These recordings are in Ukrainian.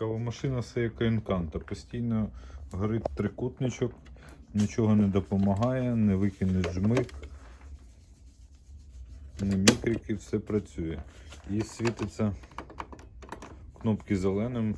Кавомашина Seiko Encanto. Постійно горить трикутничок, нічого не допомагає, не викине жмик, не мікрики, все працює. І світиться кнопки зеленим,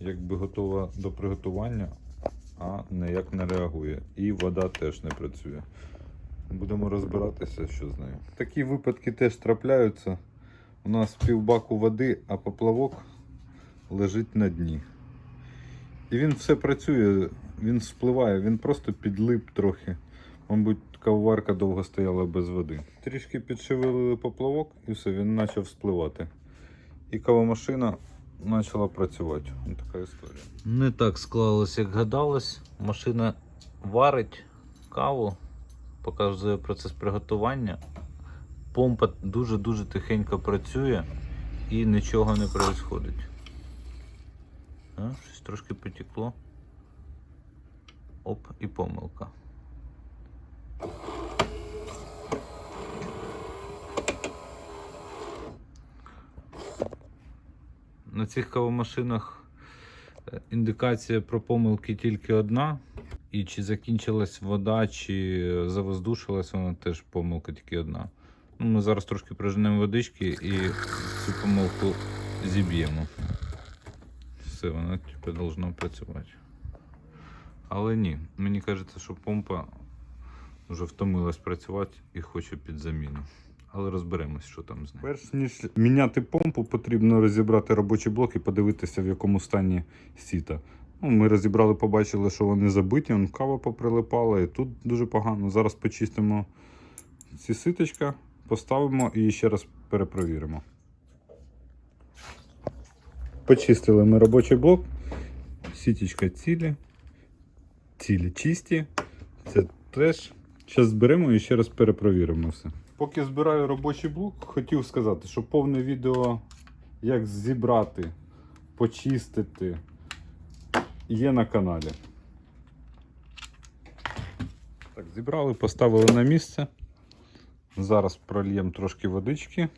якби готова до приготування, а ніяк не реагує. І вода теж не працює. Будемо розбиратися, що з нею. Такі випадки теж трапляються. У нас півбаку води, а поплавок лежить на дні. І він все працює, він спливає, він просто підлип трохи. Мабуть, кавоварка довго стояла без води. Трішки підшевелили поплавок і все, він почав спливати. І кавомашина почала працювати. Ось така історія. Не так склалось, як гадалось. Машина варить каву, показує процес приготування. Помпа дуже-дуже тихенько працює і нічого не відбувається. Щось трошки потекло. Оп, і помилка. На цих кавомашинах е, індикація про помилки тільки одна. І чи закінчилась вода, чи завоздушилась вона теж помилка тільки одна. Ну, ми зараз трошки проженемо водички і цю помилку зіб'ємо. Все, вона тепер повинна працювати. Але ні, мені кажеться, що помпа вже втомилась працювати і хоче під заміну. Але розберемось, що там з нею. Перш ніж міняти помпу, потрібно розібрати робочий блок і подивитися, в якому стані сіта. Ну, ми розібрали, побачили, що вони забиті, он кава поприлипала, і тут дуже погано. Зараз почистимо ці ситочка, поставимо і ще раз перепровіримо. Почистили ми робочий блок. Сіточка цілі. Цілі чисті. Це теж. Зараз зберемо і ще раз перепровіримо все. Поки збираю робочий блок, хотів сказати, що повне відео, як зібрати, почистити, є на каналі. Так, зібрали, поставили на місце. Зараз прольємо трошки водички.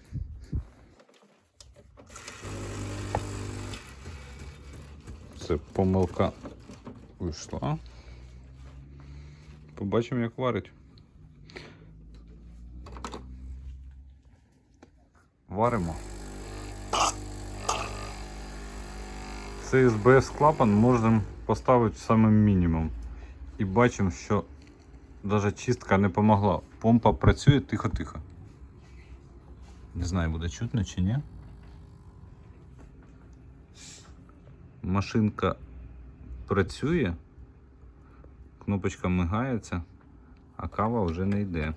Це помилка вийшла. Побачимо, як варить. Варимо. Цей СБС клапан можемо поставити самим мінімум. І бачимо, що навіть чистка не помогла. Помпа працює тихо-тихо. Не знаю, буде чутно чи ні. Машинка працює, кнопочка мигається, а кава вже не йде.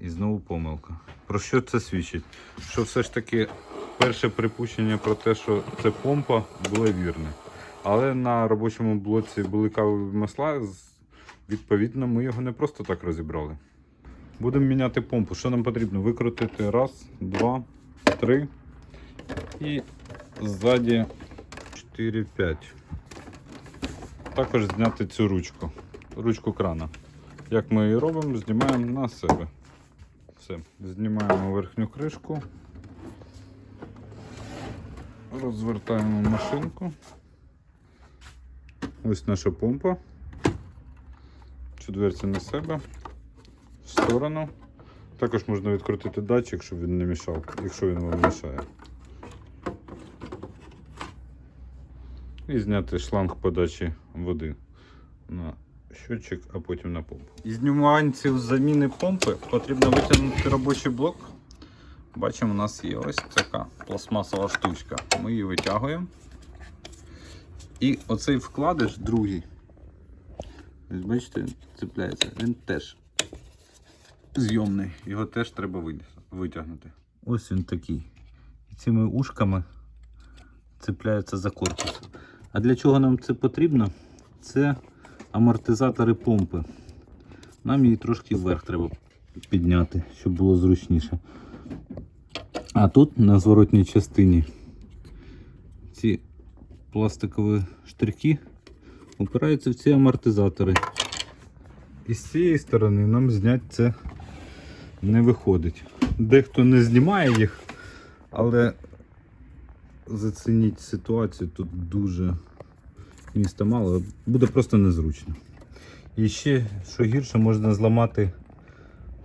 І знову помилка. Про що це свідчить? Що все ж таки перше припущення про те, що це помпа, було вірне. Але на робочому блоці були кавові масла, відповідно, ми його не просто так розібрали. Будемо міняти помпу. Що нам потрібно? Викрутити раз, два, три. І ззаді 4-5. Також зняти цю ручку, ручку крана. Як ми її робимо, знімаємо на себе. Все, знімаємо верхню кришку, розвертаємо машинку. Ось наша помпа. Цю на себе, в сторону. Також можна відкрутити датчик, щоб він не мішав, якщо він вам мішає. І зняти шланг подачі води на щотчик, а потім на помпу. Із нюансів заміни помпи потрібно витягнути робочий блок. Бачимо, у нас є ось така пластмасова штучка. Ми її витягуємо. І оцей вкладиш другий. Ось бачите, цепляється. Він теж зйомний. Його теж треба витягнути. Ось він такий. І цими ушками цепляється за корпус. А для чого нам це потрібно? Це амортизатори помпи. Нам її трошки вверх треба підняти, щоб було зручніше. А тут на зворотній частині ці пластикові штрихи опираються в ці амортизатори. І з цієї сторони нам зняти це не виходить. Дехто не знімає їх, але зацініть ситуацію, тут дуже міста мало, буде просто незручно. І ще, що гірше, можна зламати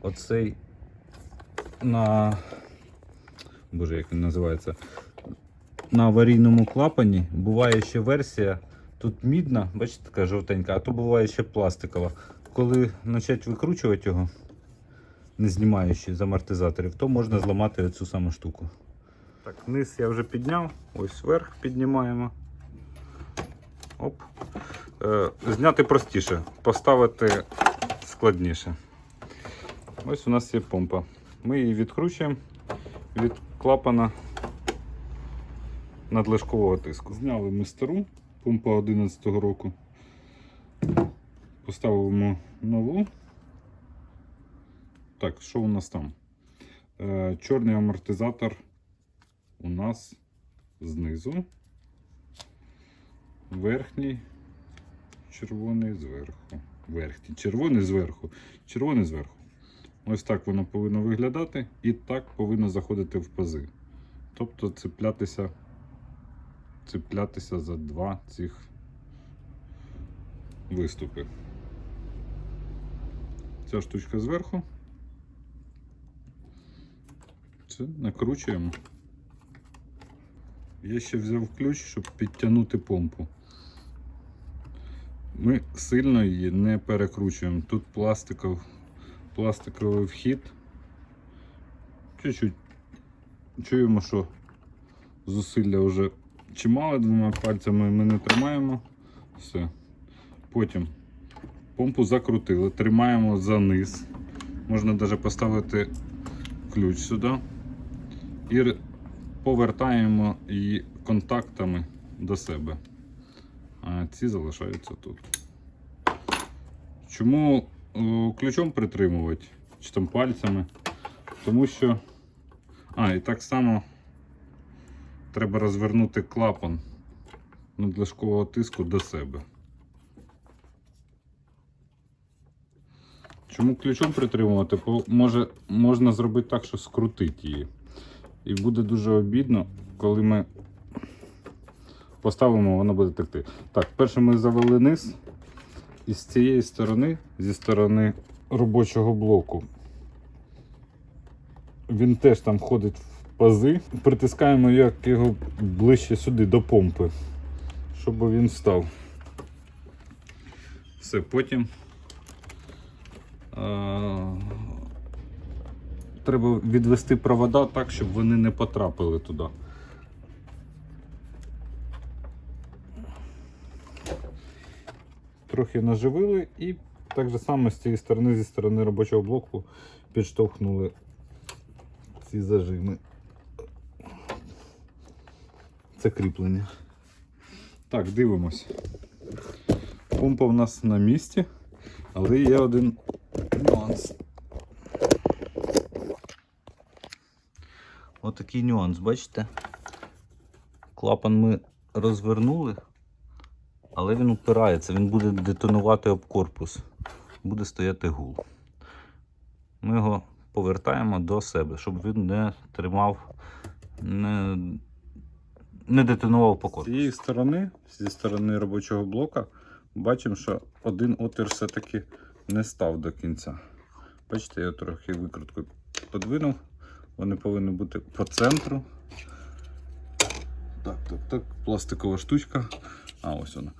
оцей на. Боже, як він називається? На аварійному клапані буває ще версія. Тут мідна, бачите, така жовтенька, а то буває ще пластикова. Коли почать викручувати його, не знімаючи з амортизаторів, то можна зламати оцю саму штуку. Так, низ я вже підняв, ось вверх піднімаємо. Оп. Е, зняти простіше, поставити складніше. Ось у нас є помпа. Ми її відкручуємо від клапана надлишкового тиску. Зняли ми стару, помпа 11 року. Поставимо нову. Так, що у нас там? Е, чорний амортизатор у нас знизу. Верхній червоний зверху. Верхній, червоний зверху. Червоний зверху. Ось так воно повинно виглядати і так повинно заходити в пази. Тобто цеплятися, цеплятися за два цих виступи. Ця штучка зверху. Це накручуємо. Я ще взяв ключ, щоб підтягнути помпу. Ми сильно її не перекручуємо. Тут пластиков, пластиковий вхід. Чуть-чуть чуємо, що зусилля вже чимало двома пальцями ми не тримаємо. Все. Потім помпу закрутили, тримаємо за низ. Можна навіть поставити ключ сюди. І повертаємо її контактами до себе. А ці залишаються тут. Чому ключом притримувати? Чи там пальцями? Тому що. А, і так само треба розвернути клапан надлишкового тиску до себе. Чому ключом притримувати? Може, можна зробити так, що скрутить її. І буде дуже обідно, коли ми поставимо, воно буде текти. Так, перше ми завели низ. І з цієї сторони, зі сторони робочого блоку, він теж там входить в пази. Притискаємо як його ближче сюди до помпи, щоб він став. Все, потім треба відвести провода так, щоб вони не потрапили туди. Трохи наживили і так же само з цієї сторони, зі сторони робочого блоку підштовхнули ці зажими. Це кріплення. Так, дивимось. Помпа в нас на місці, але є один нюанс. Отакий нюанс, бачите? Клапан ми розвернули, але він упирається, він буде детонувати об корпус, буде стояти гул. Ми його повертаємо до себе, щоб він не тримав, не, не детонував по корпусу. З цієї сторони, зі сторони робочого блока, бачимо, що один отвір все-таки не став до кінця. Бачите, я трохи викруткою подвинув. Вони повинні бути по центру. Так, так, так, пластикова штучка. А, ось вона.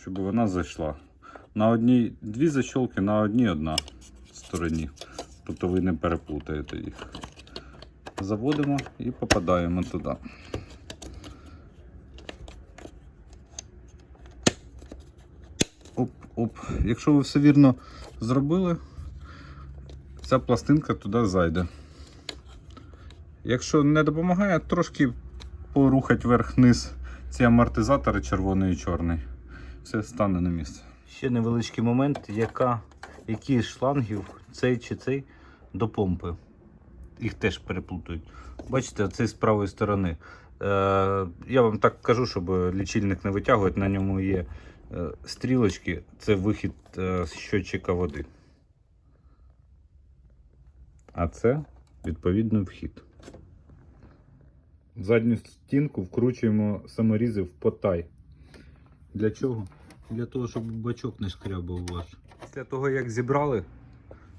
Щоб вона зайшла. На одній дві защолки, на одній одна стороні. Тобто ви не переплутаєте їх. Заводимо і попадаємо туди. Оп, оп. Якщо ви все вірно зробили, ця пластинка туди зайде. Якщо не допомагає, трошки порухать вверх-вниз ці амортизатори червоний і чорний. Все стане на місце. Ще невеличкий момент, яка, які з шлангів цей чи цей до помпи. Їх теж переплутують. Бачите, цей з правої сторони. Е, я вам так кажу, щоб лічильник не витягувати, на ньому є е, стрілочки, це вихід е, з щотчика води. А це відповідно вхід. В задню стінку вкручуємо саморізи в потай. Для чого? Для того, щоб бачок не шкрябав ваш. Після того, як зібрали,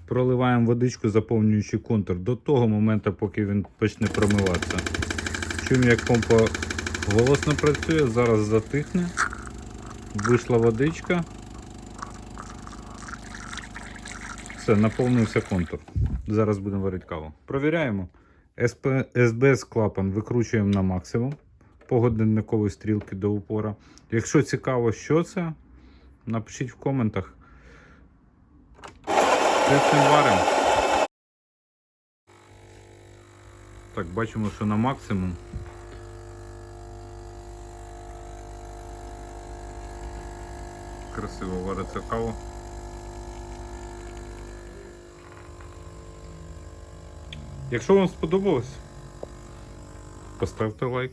проливаємо водичку, заповнюючи контур до того моменту, поки він почне промиватися. Чуємо, як помпа голосно працює, зараз затихне. Вийшла водичка. Все, наповнився контур. Зараз будемо варити каву. Провіряємо. СП, СБС клапан викручуємо на максимум по годинниковій стрілки до упора. Якщо цікаво, що це, напишіть в коментах. Тестим варимо. Так, бачимо, що на максимум. Красиво вариться кава. Якщо вам сподобалось, поставте лайк.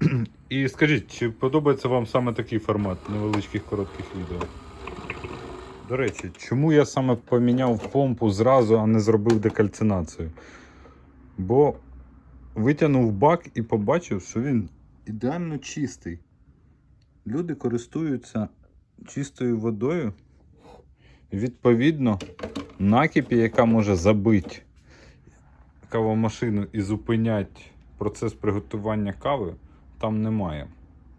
І скажіть, чи подобається вам саме такий формат невеличких коротких відео? До речі, чому я саме поміняв помпу зразу, а не зробив декальцинацію? Бо витягнув бак і побачив, що він ідеально чистий. Люди користуються чистою водою. Відповідно, накипі, яка може забити кавомашину і зупинять процес приготування кави, там немає.